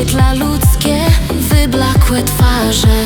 wyświetla ludzkie, wyblakłe twarze.